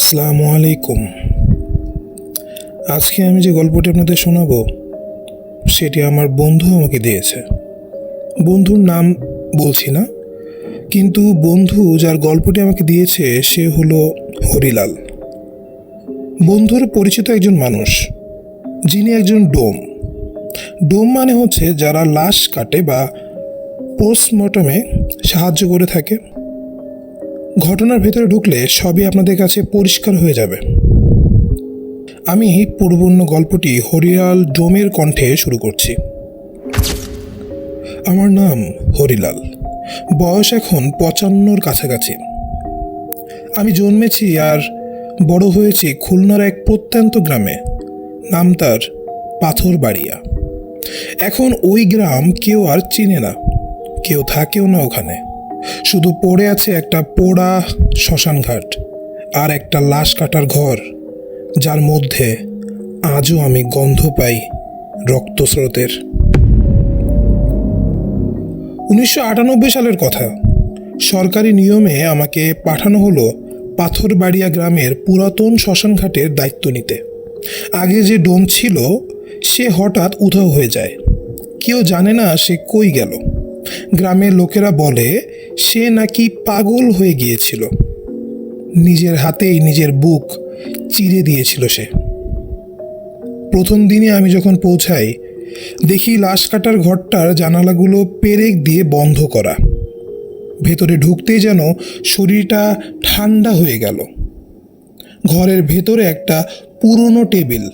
আসসালামু আলাইকুম। আজকে আমি যে গল্পটি আপনাদের শোনাবো, সেটি আমার বন্ধু আমাকে দিয়েছে। বন্ধুর নাম বলছি না, কিন্তু বন্ধু যার গল্পটি আমাকে দিয়েছে, সে হলো হরিলাল। বন্ধুর পরিচিত একজন মানুষ, যিনি একজন ডোম। ডোম মানে হচ্ছে যারা লাশ কাটে বা পোস্টমর্টমে সাহায্য করে থাকে। ঘটনার ভেতরে ঢুকলে সবই আপনাদের কাছে পরিষ্কার হয়ে যাবে। আমি পূর্বন্য গল্পটি হরিলাল ডোমের কণ্ঠে শুরু করছি। আমার নাম হরিলাল। বয়স এখন পঁচান্নর কাছাকাছি। আমি জন্মেছি আর বড় হয়েছি খুলনার এক প্রত্যন্ত গ্রামে। নাম তার পাথরবাড়িয়া। এখন ওই গ্রাম কেউ আর চিনে না। কেউ থাকেও না ওখানে। শুধু পড়ে আছে একটা পোড়া শ্মশানঘাট আর একটা লাশ কাটার ঘর, যার মধ্যে আজও আমি গন্ধ পাই রক্তস্রোতের। উনিশশো আটানব্বই সালের কথা। সরকারি নিয়মে আমাকে পাঠানো হলো পাথরবাড়িয়া গ্রামের পুরাতন শ্মশানঘাটের দায়িত্ব নিতে। আগে যে ডোম ছিল, সে হঠাৎ উধাও হয়ে যায়। কেউ জানে না সে কই গেল। গ্রামের লোকেরা বলে, সে নাকি পাগল হয়ে গিয়েছিল। নিজের হাতেই নিজের বুক চিরে দিয়েছিল সে। প্রথম দিনে আমি যখন পৌঁছাই, দেখি লাশ কাটার ঘরটার জানালাগুলো পেরেক দিয়ে বন্ধ করা। ভেতরে ঢুকতেই যেন শরীরটা ঠান্ডা হয়ে গেল। ঘরের ভেতরে একটা পুরনো টেবিল,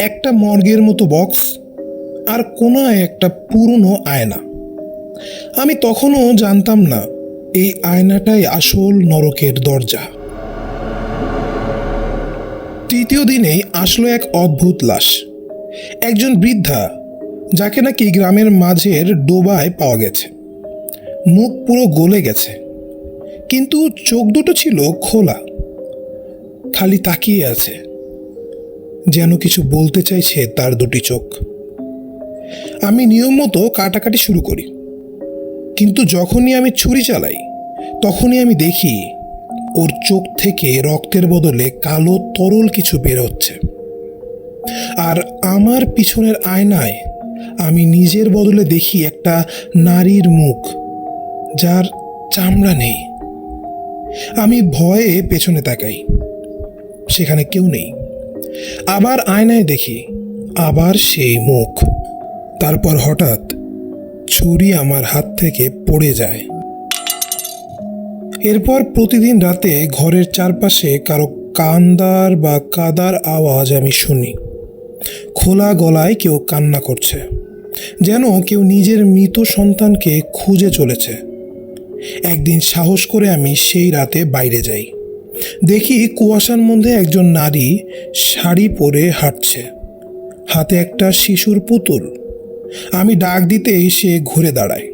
একটা মর্গের মতো বক্স আর কোনায় একটা পুরনো আয়না। আমি তখনও জানতাম না, এই আয়নাটাই আসল নরকের দরজা। তৃতীয় দিনেই আসলো এক অদ্ভুত লাশ। একজন বৃদ্ধা, যাকে নাকি গ্রামের মাঝের ডোবায় পাওয়া গেছে। মুখ পুরো গলে গেছে, কিন্তু চোখ দুটো ছিল খোলা। খালি তাকিয়ে আছে, যেন কিছু বলতে চাইছে তার দুটি চোখ। আমি নিয়ম মতো কাটাকাটি শুরু করি। কিন্তু যখনই আমি ছুরি চালাই, তখনই আমি দেখি ওর চোখ থেকে রক্তের বদলে কালো তরল কিছু বের হচ্ছে। আর আমার পিছনের আয়নায় আমি নিজের বদলে দেখি একটা নারীর মুখ, যার চামড়া নেই। আমি ভয়ে পেছনে তাকাই, সেখানে কেউ নেই। আবার আয়নায় দেখি, আবার সেই মুখ। তারপর হঠাৎ ছুরি আমার হাত থেকে পড়ে যায়। এরপর প্রতিদিন রাতে ঘরের চারপাশে কারও কান্দার বা কাদার আওয়াজ আমি শুনি। খোলা গলায় কেউ কান্না করছে, যেন কেউ নিজের মৃত সন্তানকে খুঁজে চলেছে। একদিন সাহস করে আমি সেই রাতে বাইরে যাই। দেখি কুয়াশার মধ্যে একজন নারী শাড়ি পরে হাঁটছে। হাতে একটা শিশুর পুতুল। আমি ডাক দিতেই সে ঘুরে দাঁড়ায়।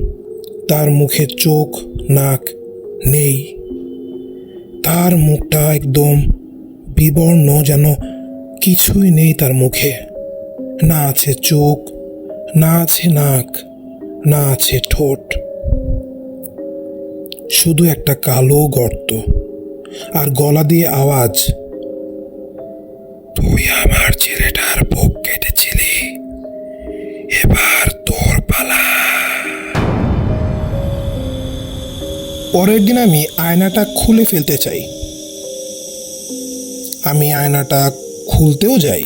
তার মুখে চোখ, নাক নেই। তার মুখটা একদম বিবর্ণ যেন কিছুই নেই তার মুখে। না আছে চোখ, না আছে নাক, না আছে ঠোঁট। শুধু একটা কালো গর্ত আর গলা দিয়ে আওয়াজ, তুই আমার ছেলেটার বুক কেটেছিলি? পরের দিন আমি আয়নাটা খুলে ফেলতে চাই। আমি আয়নাটা খুলতেও যাই।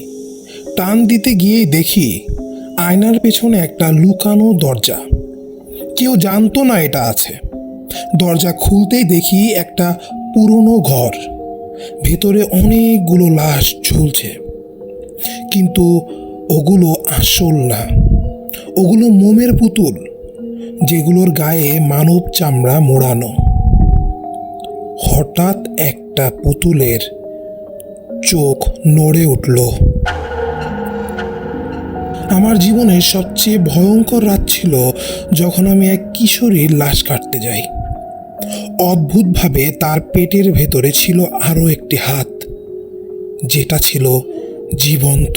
টান দিতে গিয়েই দেখি আয়নার পেছনে একটা লুকানো দরজা। কেউ জানতো না এটা আছে। দরজা খুলতেই দেখি একটা পুরনো ঘর। ভেতরে অনেকগুলো লাশ ঝুলছে। কিন্তু ওগুলো আসল না। ওগুলো মোমের পুতুল, যেগুলোর গায়ে মানব চামড়া মোড়ানো। হঠাৎ একটা পুতুলের চোখ নড়ে উঠল। আমার জীবনের সবচেয়ে ভয়ঙ্কর রাত ছিল যখন আমি এক কিশোরীর লাশ কাটতে যাই। অদ্ভুতভাবে তার পেটের ভেতরে ছিল আরও একটি হাত, যেটা ছিল জীবন্ত।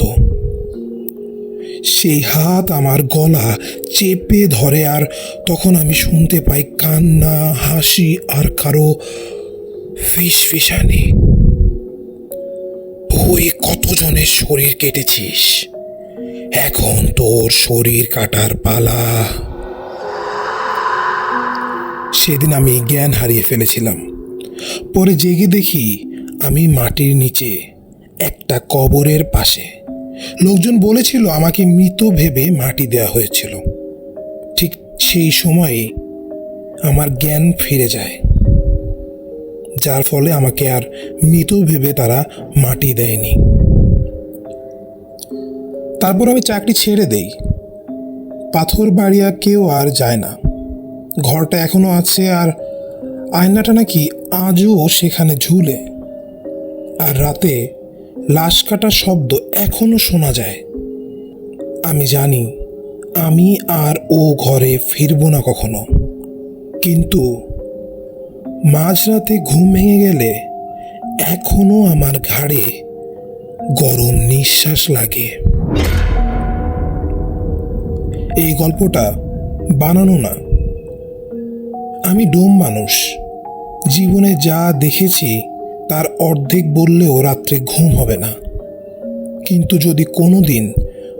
সেই হাত আমার গলা চেপে ধরে আর তখন আমি শুনতে পাই কান্না, হাসি আর কারও ফিস ফিসানি। তুই কতজনের শরীর কেটেছিস? এখন তোর শরীর কাটার পালা। সেদিন আমি জ্ঞান হারিয়ে ফেলেছিলাম। পরে জেগে দেখি আমি মাটির নিচে, একটা কবরের পাশে। লোকজন বলেছিল আমাকে মৃত ভেবে মাটি দেওয়া হয়েছিল। ঠিক সেই সময়ে আমার জ্ঞান ফিরে যায়। যার ফলে আমাকে আর মৃত ভেবে তারা মাটি দেয়নি। তারপর আমি চাকরি ছেড়ে দেই। পাথর বাড়িয়া কেউ আর যায় না। ঘরটা এখনও আছে আর আয়নাটা নাকি আজও সেখানে ঝুলে। আর রাতে লাশ কাটার শব্দ এখনও শোনা যায়। আমি জানি আমি আর ও ঘরে ফিরবো না কখনো। কিন্তু মাঝরাতে ঘুম ভেঙে গেলে এখনও আমার ঘাড়ে গরম নিঃশ্বাস লাগে। এই গল্পটা বানানো না। আমি ডোম মানুষ। জীবনে যা দেখেছি, তার অর্ধেক বললেও রাত্রে ঘুম হবে না। কিন্তু যদি কোনো দিন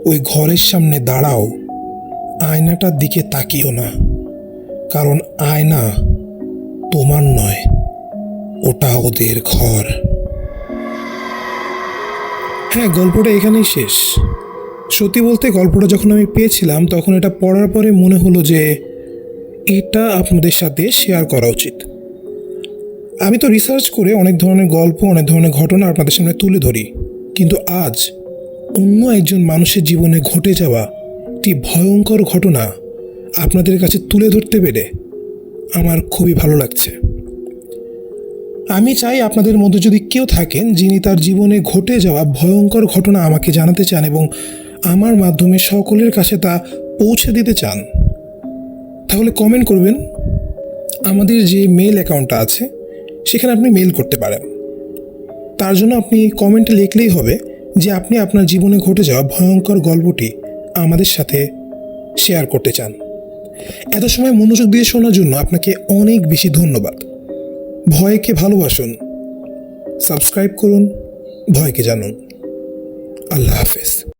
ওই ঘরের সামনে দাঁড়াও, আয়নাটার দিকে তাকিও না। কারণ আয়না তোমার নয়, ওটা ওদের ঘর। হ্যাঁ গল্পটা এখানেই শেষ। সত্যি বলতে গল্পটা যখন আমি পেয়েছিলাম, তখন এটা পড়ার পরে মনে হলো যে এটা আপনাদের সাথে শেয়ার করা উচিত। আমি তো রিসার্চ করে অনেক ধরনের গল্প, অনেক ধরনের ঘটনা আপনাদের সামনে তুলে ধরি। কিন্তু আজ অন্য একজন মানুষের জীবনে ঘটে যাওয়া একটি ভয়ঙ্কর ঘটনা আপনাদের কাছে তুলে ধরতে পেরে আমার খুবই ভালো লাগছে। আমি চাই আপনাদের মধ্যে যদি কেউ থাকেন যিনি তার জীবনে ঘটে যাওয়া ভয়ঙ্কর ঘটনা আমাকে জানাতে চান এবং আমার মাধ্যমে সকলের কাছে তা পৌঁছে দিতে চান, তাহলে কমেন্ট করবেন। আমাদের যে মেল অ্যাকাউন্টটা আছে, সেখানে আপনি মেল করতে পারেন। তার জন্য আপনি কমেন্টে লিখলেই হবে যে আপনি আপনার জীবনে ঘটে যাওয়া ভয়ঙ্কর গল্পটি আমাদের সাথে শেয়ার করতে চান। এত সময় মনোযোগ দিয়ে শোনার জন্য আপনাকে অনেক বেশি ধন্যবাদ। ভয়কে ভালোবাসুন। সাবস্ক্রাইব করুন। ভয়কে জানুন। আল্লাহ হাফেজ।